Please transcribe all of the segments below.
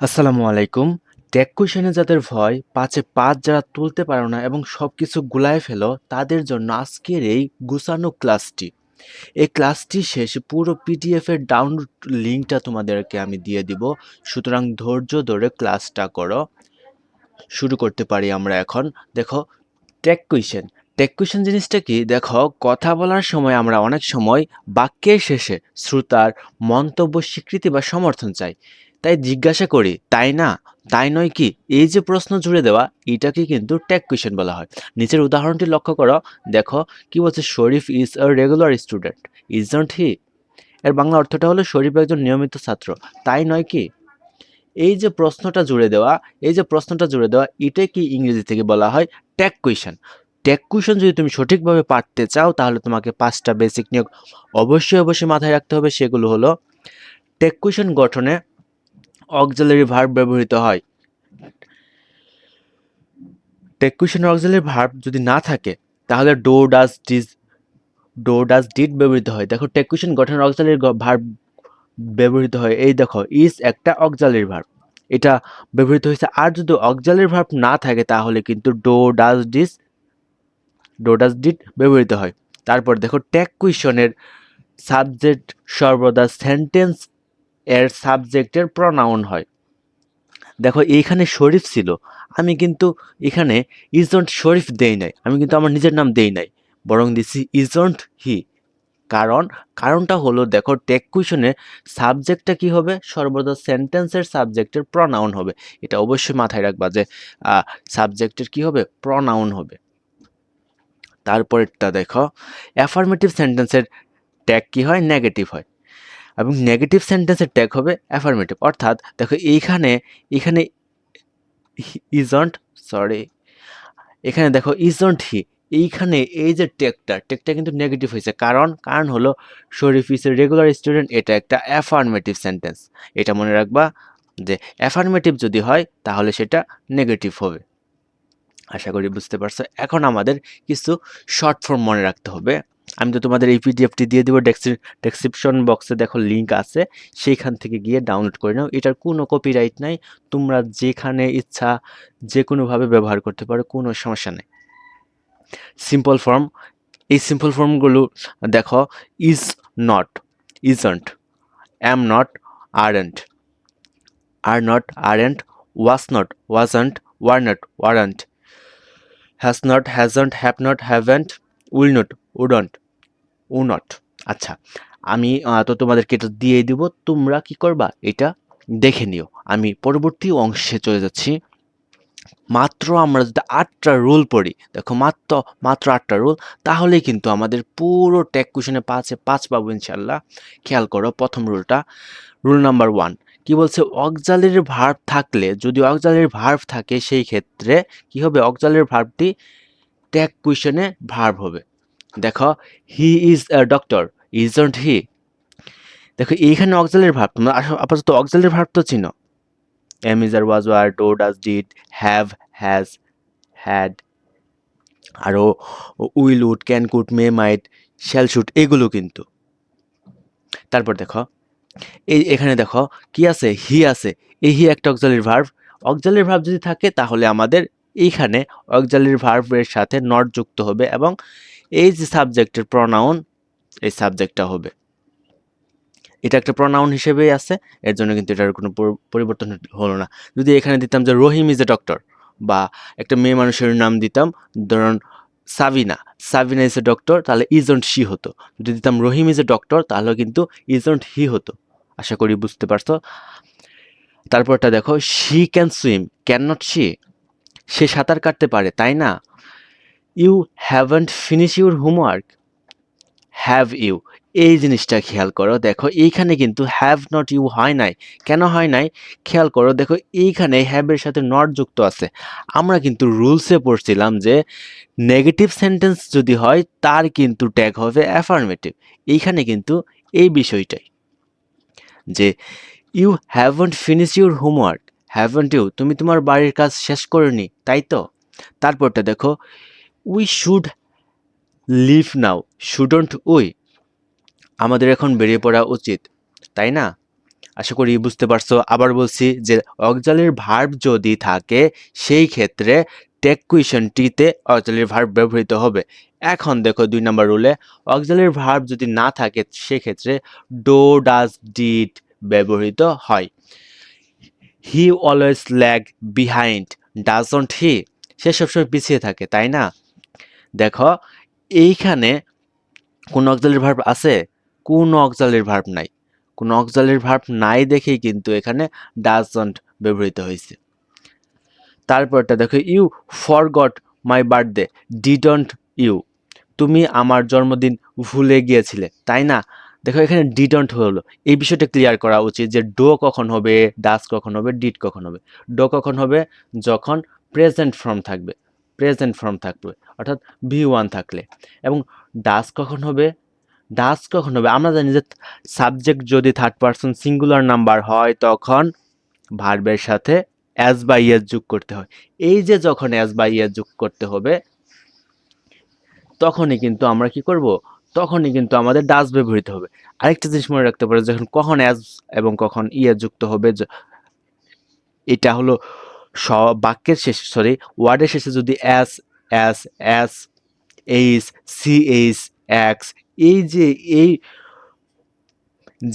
আসসালামু আলাইকুম। টেক কুশনে যাদের ভয় পাঁচে পাঁচ যারা তুলতে পারো না এবং সব কিছু গুলায় ফেলো, তাদের জন্য আজকের এই গুছানো ক্লাসটি। এই ক্লাসটি শেষ, পুরো পিডিএফ এর ডাউনলোড লিঙ্কটা তোমাদেরকে আমি দিয়ে দিব। সুতরাং ধৈর্য ধরে ক্লাসটা করো। শুরু করতে পারি আমরা এখন। দেখো, টেক কুইশন টেক কুইশন জিনিসটা কি? দেখো, কথা বলার সময় আমরা অনেক সময় বাক্যের শেষে শ্রোতার মন্তব্য, স্বীকৃতি বা সমর্থন চাই। তাই জিজ্ঞাসা করি, তাই না? তাই নয় কি? এই যে প্রশ্ন জুড়ে দেওয়া, এটাকে কিন্তু ট্যাগ কোয়েশ্চেন বলা হয়। নিচের উদাহরণটি লক্ষ্য করো। দেখো, কি বলছে? Sharif is a regular student is not he এর বাংলা অর্থটা হলো শরীফ একজন নিয়মিত ছাত্র, তাই নয় কি? এই যে প্রশ্নটা জুড়ে দেওয়া, এই যে প্রশ্নটা জুড়ে দেওয়া, এটাই কি ইংরেজি থেকে বলা হয় ট্যাগ কোয়েশ্চেন ট্যাগ কোয়েশ্চেন যদি তুমি সঠিকভাবে পারতে চাও, তাহলে তোমাকে পাঁচটা বেসিক নিয়োগ অবশ্যই অবশ্যই মাথায় রাখতে হবে, সেগুলো হলো ট্যাগ কোয়েশ্চেন গঠনে অক্সিলারি ভার্ব ব্যবহৃত হয়। টেক টেকুশন অক্সিলারি ভার্ব যদি না থাকে, তাহলে do does did do does did ব্যবহৃত হয়। দেখো টেক টেকুশন গঠন অক্সিলারি ভার্ব ব্যবহৃত হয়। এই দেখো ইজ একটা অক্সিলারি ভার্ব এটা ব্যবহৃত হয়েছে। আর যদি অক্সিলারি ভার্ব না থাকে, তাহলে কিন্তু do does did do does did ব্যবহৃত হয়। তারপর দেখো ট্যাগ কুইশনের সাবজেক্ট সর্বদা সেন্টেন্স এর সাবজেক্টের প্রনাউন হয়। দেখো, এইখানে শরীফ ছিল। আমি কিন্তু এখানে ইজন্ট শরীফ দেই নাই। আমি কিন্তু আমার নিজের নাম দেই নাই। বরং দিছি ইজন্ট হি কারণ, কারণটা হলো, দেখো টেক কুইশনে সাবজেক্টটা কি হবে? সর্বদা সেন্টেন্সের সাবজেক্টের প্রনাউন হবে। এটা অবশ্যই মাথায় রাখবা যে সাবজেক্টের কি হবে? প্রনাউন হবে। তারপরেরটা দেখো অ্যাফার্মেটিভ সেন্টেন্সের ট্যাগ কি হয়? নেগেটিভ হয়। এবং নেগেটিভ সেন্টেন্সের ট্যাগ হবে অ্যাফার্মেটিভ অর্থাৎ দেখো এইখানে এখানে ইজন্ট সরি এখানে দেখো ইজন্ট হি এইখানে এই যে টেকটা টেকটা কিন্তু নেগেটিভ হয়েছে। কারণ কারণ হলো শরীফ ইস রেগুলার স্টুডেন্ট এটা একটা অ্যাফার্মেটিভ সেন্টেন্স এটা মনে রাখবা যে অ্যাফার্মেটিভ যদি হয়, তাহলে সেটা নেগেটিভ হবে। আশা করি বুঝতে পারছ। এখন আমাদের কিছু শর্ট ফর্ম মনে রাখতে হবে। আমি তো তোমাদের এই পিডিএফটি দিয়ে দেবো। ডেসক্রিপশন বক্সে দেখো লিঙ্ক আছে। সেইখান থেকে গিয়ে ডাউনলোড করে নাও। এটার কোনো কপিরাইট নাই। তোমরা যেখানে ইচ্ছা যে কোনোভাবে ব্যবহার করতে পারো, কোনো সমস্যা নেই। সিম্পল ফর্ম এই সিম্পল ফর্মগুলো দেখো is not isn't am not aren't are not aren't was not wasn't were not weren't has not hasn't have not haven't will not wouldn't would not আচ্ছা আমি তো তোমাদেরকে এটা দিয়ে দিব। তোমরা কি করবা? এটা দেখে নিও। আমি পরবর্তী অংশে চলে যাচ্ছি। মাত্র আমরা যদি আটটা রুল পড়ি, দেখো মাত্র মাত্র আটটা রুল, তাহলে কিন্তু আমাদের পুরো ট্যাক কুশনে পাঁচে, পাঁচ পাবো ইনশাল্লাহ খেয়াল করো প্রথম রুলটা। রুল নাম্বার ওয়ান, কি বলছে? অকজালের ভার্ব থাকলে, যদি অকজালের ভার্ব থাকে, সেই ক্ষেত্রে কি হবে? অকজালের ভার্বটি ট্যাগ কুইশনে ভার্ব হবে। দেখো he is doctor is isn't he দেখো, এইখানে অক্সালের ভাব তোমরা আপাতত অক্সালের ভাব তো চিনো am is are was were do does did have has had আরও will would can could may might shall should এগুলো কিন্তু। তারপর দেখো, এই, এখানে দেখো, কি আছে? হি আছে। এই হি একটা অক্সালের ভার্ভ অক্সালের ভার্ভ যদি থাকে, তাহলে আমাদের এইখানে অক্সালের ভার্ভের সাথে নট যুক্ত হবে এবং এই যে সাবজেক্টের প্রনাউন এই সাবজেক্টটা হবে। এটা একটা প্রনাউন হিসেবেই আছে, এর জন্য কিন্তু এটার কোনো পরিবর্তন হলো না। যদি এখানে দিতাম যে রহিম ইজ এ ডক্টর বা একটা মেয়ে মানুষের নাম দিতাম, ধরুন Sabina Sabina is a doctor তাহলে ইজন্ট শি হতো। যদি দিতাম রহিম ইজ এ ডক্টর তাহলে কিন্তু ইজন্ট হি হতো। আশা করি বুঝতে পারছ। তারপরটা দেখো she can swim can not she সে সাঁতার কাটতে পারে, তাই না? You haven't finish your homework have you এই জিনিসটা খেয়াল করো। দেখো, এইখানে কিন্তু হ্যাভ নট ইউ হয় নাই। কেন হয় নাই? খেয়াল করো, দেখো, এইখানে হ্যাভের সাথে নট যুক্ত আছে। আমরা কিন্তু রুলসে পড়ছিলাম যে নেগেটিভ সেন্টেন্স যদি হয়, তার কিন্তু ট্যাগ হবে অ্যাফার্মেটিভ এইখানে কিন্তু এই বিষয়টাই। যে you haven't finish your homework haven't you তুমি তোমার বাড়ির কাজ শেষ করনি, তাই তো? তারপরটা দেখো we should leave now shouldn't we আমাদের এখন বেরিয়ে পড়া উচিত, তাই না? আশা করি বুঝতে পারছ। আবার বলছি যে অক্সালির ভার্ব যদি থাকে, সেই ক্ষেত্রে টেক কুইশনটিতে অক্সালির ভার্ব ব্যবহৃত হবে। এখন দেখো দুই নম্বর রুলে অক্সালির ভার্ব যদি না থাকে, সেক্ষেত্রে ডো ডাজ ডিড ব্যবহৃত হয়। He always lag behind doesn't he সে সবসময় পিছিয়ে থাকে, তাই না? দেখো, এইখানে কোন অক্সালির ভার্ব আছে? কোন অক্সালির ভার্ব নাই। কোন অক্সালির ভার্ব নাই দেখেই কিন্তু এখানে ডাজন্ট ব্যবহৃত হয়েছে। তারপরটা দেখো, you forgot my birthday, didn't you? তুমি আমার জন্মদিন ভুলে গিয়েছিলে, তাই না? দেখো, এখানে ডিডন্ট হলো। এই বিষয়টা ক্লিয়ার করা উচিত যে ডো কখন হবে ডাস কখন হবে, ডিড কখন হবে। ডো কখন হবে? যখন প্রেজেন্ট ফর্ম থাকবে। প্রেজেন্ট ফর্ম থাকবে, অর্থাৎ ভি ওয়ান থাকলে। এবং ডাস কখন হবে? ডাস কখন হবে? আমরা জানি যে সাবজেক্ট যদি থার্ড পারসন সিঙ্গুলার নাম্বার হয়, তখন ভার্বের সাথে অ্যাজ বা ইয়েস যোগ করতে হয়। এই যে যখন অ্যাজ বা ইয়েস যোগ করতে হবে, তখনই কিন্তু আমরা কি করব? তখনই কিন্তু আমাদের ডাস ব্যবহৃত হবে। আরেকটা জিনিস মনে রাখতে পারে, যখন কখন অ্যাজ এবং কখন ইয়ে যুক্ত হবে এটা হলো বাক্যের শেষে সরি ওয়ার্ডের শেষে যদি S S S H C H X এই যে এই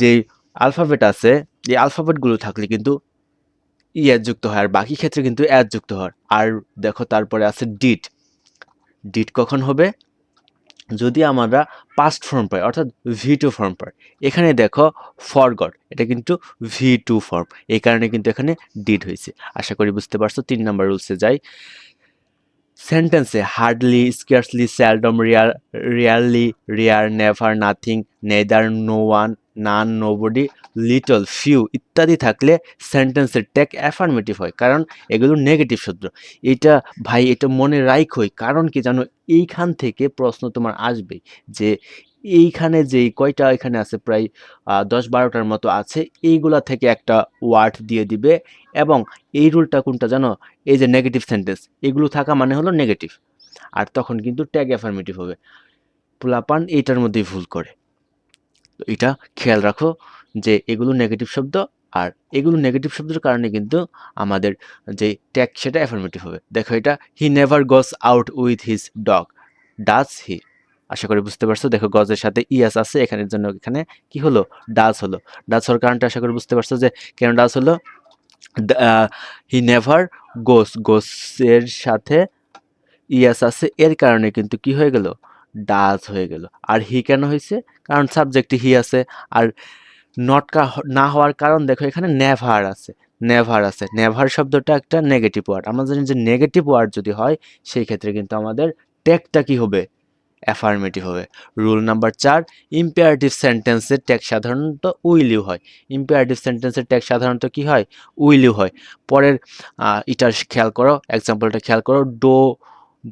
যে আলফাবেট আছে, এই আলফাবেটগুলো থাকলে কিন্তু ইয়ার যুক্ত হয় আর বাকি ক্ষেত্রে কিন্তু অ্যাড যুক্ত হয়। আর দেখো তারপরে আছে ডিট ডিট কখন হবে? যদি আমরা পাস্ট ফর্ম পাই, অর্থাৎ ভি টু ফর্ম পাই, এখানে দেখো ফরগট এটা কিন্তু ভি টু ফর্ম এই কারণে কিন্তু এখানে ডিড হয়েছে। আশা করি বুঝতে পারছ, তিন নাম্বার রুলসে যাই। সেন্টেন্সে hardly scarcely seldom rare rarely rare never nothing neither no one none nobody little few ইত্যাদি থাকলে সেন্টেন্সের টেক অ্যাফার্মেটিভ হয়, কারণ এগুলো নেগেটিভ শব্দ। এটা ভাই, এটা মনে রাইখ হয় কারণ কি জানো এইখান থেকে প্রশ্ন তোমার আসবেই যে এইখানে যে কয়টা এখানে আছে প্রায় দশ বারোটার মতো আছে, এইগুলা থেকে একটা ওয়ার্ড দিয়ে দিবে এবং এই রুলটা কোনটা জানো? এই যে নেগেটিভ সেন্টেন্স এগুলো থাকা মানে হলো নেগেটিভ আর তখন কিন্তু ট্যাগ অ্যাফার্মেটিভ হবে। পোলাপান এইটার মধ্যেই ভুল করে। তো এটা খেয়াল রাখো যে এগুলো নেগেটিভ শব্দ আর এগুলো নেগেটিভ শব্দের কারণে কিন্তু আমাদের যে ট্যাগ সেটা অ্যাফার্মেটিভ হবে। দেখো এটা he never goes out with his dog does he আশা করি বুঝতে পারছ। দেখো গজের সাথে ইয়াস আছে, এখানের জন্য এখানে কি হলো? ডাজ হলো। ডাজ হওয়ার কারণটা আশা করি বুঝতে পারছ যে কেন ডাজ হলো? হি নেভার গোস গোসের সাথে ইয়াস আছে, এর কারণে কিন্তু কি হয়ে গেল? ডাজ হয়ে গেল। আর হি কেন হয়েছে? কারণ সাবজেক্টে হি আছে। আর নট না হওয়ার কারণ দেখো, এখানে নেভার আছে নেভার আছে। নেভার শব্দটা একটা নেগেটিভ ওয়ার্ড আমরা জানি যে নেগেটিভ ওয়ার্ড যদি হয়, সেই ক্ষেত্রে কিন্তু আমাদের টেকটা কি হবে? অ্যাফার্মেটিভ হবে। রুল নাম্বার চার ইম্পারেটিভ সেন্টেন্সের ট্যাগ সাধারণত উইলিউ হয়। ইম্পারেটিভ সেন্টেন্সের ট্যাগ সাধারণত কি হয়? উইলিউ হয়। পরের এটার খেয়াল করো এক্সাম্পলটা খেয়াল করো do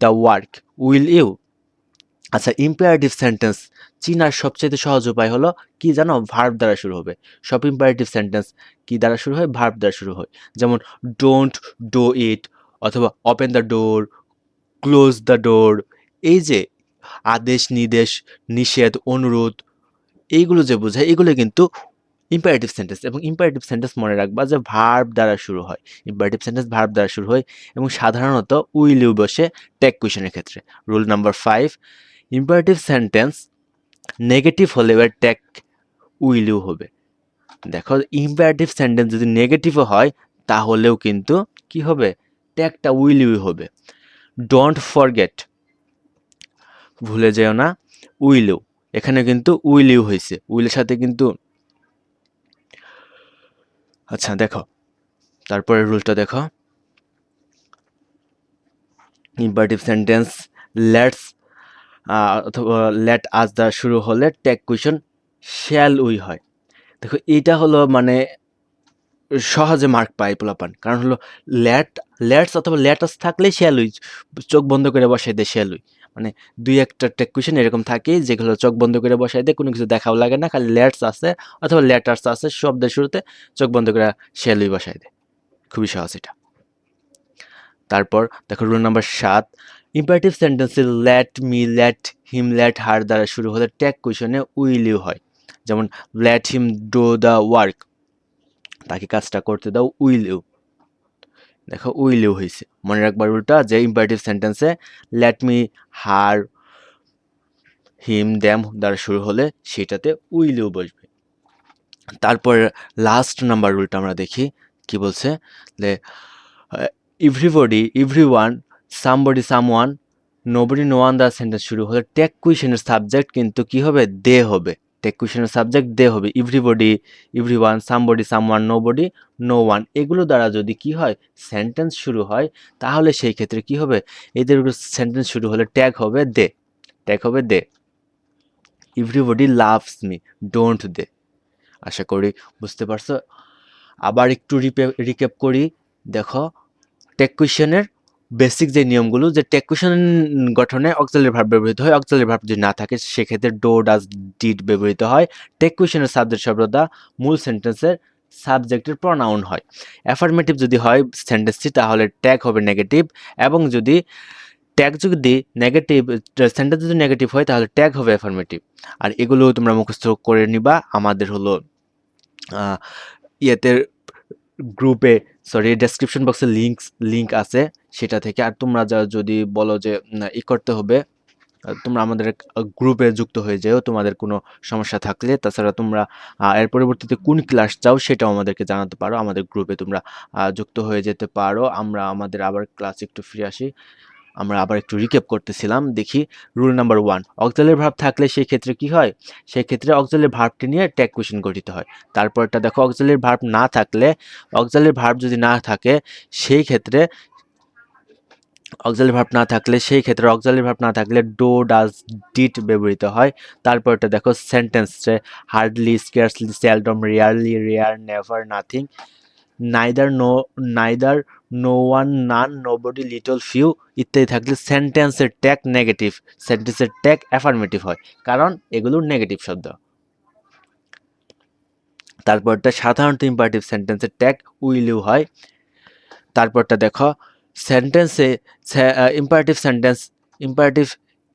the work will you আচ্ছা ইম্পারেটিভ সেন্টেন্স চিনার সবচেয়ে সহজ উপায় হলো কি জানো? ভার্ব দ্বারা শুরু হবে। সব ইম্পারেটিভ সেন্টেন্স কি দ্বারা শুরু হয়? ভার্ব দ্বারা শুরু হয়। যেমন ডোন্ট ডো ইট অথবা open the door close the door এই যে আদেশ, নির্দেশ, নিষেধ, অনুরোধ, এইগুলো যে বোঝায়, এগুলো কিন্তু ইম্পারেটিভ সেন্টেন্স এবং ইম্পারেটিভ সেন্টেন্স মনে রাখবা যে ভার্ব দ্বারা শুরু হয়। ইম্পারেটিভ সেন্টেন্স ভার্ব দ্বারা শুরু হয় এবং সাধারণত উইল ইউ বসে টেক কুয়েশনের ক্ষেত্রে। Rule number five imperative sentence negative হলে এবার টেক উইল ইউ হবে। দেখো ইম্পারেটিভ সেন্টেন্স যদি নেগেটিভও হয়, তাহলেও কিন্তু কি হবে? ট্যাগটা উইল ইউ হবে। ডোন্ট ফরগেট ভুলে যেও না উইল ইউ এখানে কিন্তু উইল ইউ হয়েছে। উইলের সাথে কিন্তু আচ্ছা দেখো, তারপরে রুলটা দেখো। ইম্পারেটিভ সেন্টেন্স লেটস অথবা লেট আজ দ্বারা শুরু হলে টেক কুয়েশন শ্যাল উই হয়। দেখো এটা হলো মানে সহজে মার্ক পায় পোলাপান। কারণ হলো ল্যাট ল্যাটস অথবা ল্যাটাস থাকলে শ্যাল উই চোখ বন্ধ করে বসাই দেয় শ্যাল উই মানে দুই একটা টেক কুয়েশন এরকম থাকে, যেগুলো চোখ বন্ধ করে বসাই দেয় কোনো কিছু দেখাও লাগে না, খালি ল্যাটস আছে অথবা লেটার্স আছে শব্দের শুরুতে চোখ বন্ধ করে শ্যাল উই বসাই দেয় খুবই সহজ এটা। তারপর দেখো রুল নাম্বার সাত ইম্পারেটিভ সেন্টেন্সে let me let him let her দ্বারা শুরু হলে ট্যাগ কুয়েশনে উইল ইউ হয়। যেমন let him do the work তাকে কাজটা করতে দাও উইল ইউ দেখো উইল ইউ হয়েছে। মনে রাখবার উল্টা যে ইম্পারেটিভ সেন্টেন্সে ল্যাট মি হার হিম দ্যাম দ্বারা শুরু হলে সেটাতে উইল ইউ বসবে। তারপর লাস্ট নাম্বার রুলটা আমরা দেখি। কি বলছে? Everybody every one somebody some one nobody no one the sentence শুরু হলে টেক কুইশনের সাবজেক্ট কিন্তু কি হবে? দে হবে। টেক কুইশনের সাবজেক্ট দে হবে। Everybody every one somebody some one nobody no one এগুলো দ্বারা যদি কি হয়? সেন্টেন্স শুরু হয়, তাহলে সেই ক্ষেত্রে কি হবে? এদের সেন্টেন্স শুরু হলে ট্যাগ হবে দে ট্যাগ হবে they everybody loves me don't they আশা করি বুঝতে পারছ। আবার একটু রিপে রিক্যাপ করি। দেখো টেক কুইশনের বেসিক যে নিয়মগুলো যে টেক কুইশন গঠনে অক্সিলারি ভার্ব ব্যবহৃত হয় অক্সিলারি ভাব যদি না থাকে, সেক্ষেত্রে ডো ডাজ ডিড ব্যবহৃত হয়। টেক কুইশনের সাবজেক্ট শব্দটা মূল সেন্টেন্সের সাবজেক্টের প্রনাউন হয়। অ্যাফার্মেটিভ যদি হয় সেন্টেন্সটি তাহলে ট্যাগ হবে নেগেটিভ এবং যদি ট্যাগ যদি নেগেটিভ সেন্টেন্স যদি নেগেটিভ হয়, তাহলে ট্যাগ হবে অ্যাফার্মেটিভ আর এগুলো তোমরা মুখস্থ করে নিবা। আমাদের হলো ইয়েতে গ্রুপে সরি ডেসক্রিপশন বক্সে লিঙ্ক লিঙ্ক আছে। সেটা থেকে। আর তোমরা যা যদি বলো যে ই করতে হবে তোমরা আমাদের গ্রুপে যুক্ত হয়ে যেও, তোমাদের কোনো সমস্যা থাকলে। তাছাড়া তোমরা এর পরবর্তীতে কোন ক্লাস চাও সেটাও আমাদেরকে জানাতে পারো। আমাদের গ্রুপে তোমরা যুক্ত হয়ে যেতে পারো। আমরা, আমাদের আবার ক্লাস একটু ফিরে আসি। আমরা আবার একটু রিক্যাপ করতেছিলাম। দেখি rule number one auxiliary verb থাকলে সেই ক্ষেত্রে কি হয়? সেই ক্ষেত্রে অক্সিলারি ভার্বটি নিয়ে ট্যাগ কুয়েশন গঠিত হয়। তারপরটা দেখো অক্সিলারি ভার্ব না থাকলে অক্সিলারি ভার্ব যদি না থাকে, সেই ক্ষেত্রে অক্সিলারি ভার্ব না থাকলে, সেই ক্ষেত্রে অক্সিলারি ভার্ব না থাকলে ডো ডাজ ডিট ব্যবহৃত হয়। তারপরটা দেখো সেন্টেন্সে hardly scarcely seldom rarely rare never nothing neither no neither no one none nobody little few ইত্যাদি থাকলে সেন্টেন্সের ট্যাগ নেগেটিভ সেন্টেন্সের ট্যাগ অ্যাফার্মেটিভ হয়। কারণ এগুলো নেগেটিভ শব্দ। তারপরটা সাধারণত ইম্পারেটিভ সেন্টেন্সের ট্যাগ উইল ইউ হয়। তারপরটা দেখো সেন্টেন্সে imperative sentence imperative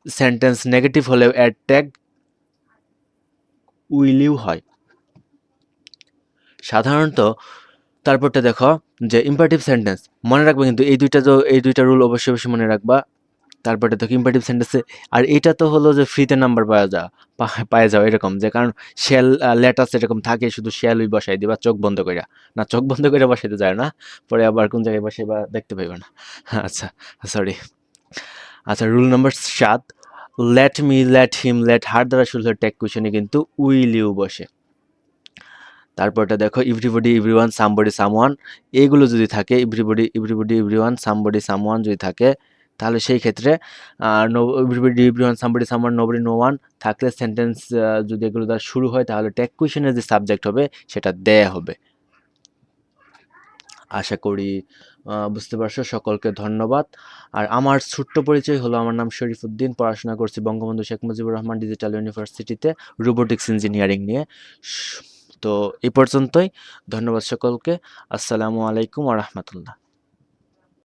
sentence negative হলেও অ্যাড ট্যাগ উইল ইউ হয়। সাধারণত, তারপরটা দেখো যে ইম্পারেটিভ সেন্টেন্স মনে রাখবে কিন্তু এই দুইটা এই দুইটা রুল অবশ্যই অবশ্যই মনে রাখবা। তারপরে তো ইম্পারেটিভ সেন্টেন্সে আর এটা তো হলো যে ফ্রিতে নাম্বার পাওয়া যা পা- পাওয়া যাও, এরকম যে কারণ শেল লেটার্স এরকম থাকে, শুধু শেলই বসাই দিবা, চোখ বন্ধ করে না, চোখ বন্ধ করে বসাইতে যায় না, পরে আবার কোন জায়গায় বসে বা দেখতে পাইবে না। আচ্ছা সরি আচ্ছা রুল নাম্বার সাত let me let him let her দ্বারা শুরু টেক কুশনে কিন্তু উইল ইউ বসে। তারপরটা দেখো এভরিবডি এভরিওয়ান সামবডি সামওয়ান এইগুলো যদি থাকে everybody everybody everyone somebody someone যদি থাকে তাহলে সেই ক্ষেত্রে no everybody everyone somebody someone nobody no one থাকলে সেন্টেন্স যদি এগুলো দ্বারা শুরু হয়, তাহলে টেক কুইশনের যে সাবজেক্ট হবে, সেটা দেয়া হবে। আশা করি বুঝতে পারছ? সকলকে ধন্যবাদ। আর আমার ছোট্ট পরিচয় হলো, আমার নাম শরীফ উদ্দিন, পড়াশোনা করছি বঙ্গবন্ধু শেখ মুজিবুর রহমান ডিজিটাল ইউনিভার্সিটিতে রোবোটিক্স ইঞ্জিনিয়ারিং নিয়ে। তো এই পর্যন্তই, ধন্যবাদ সকলকে। আসসালামু আলাইকুম ওয়া রাহমাতুল্লাহ।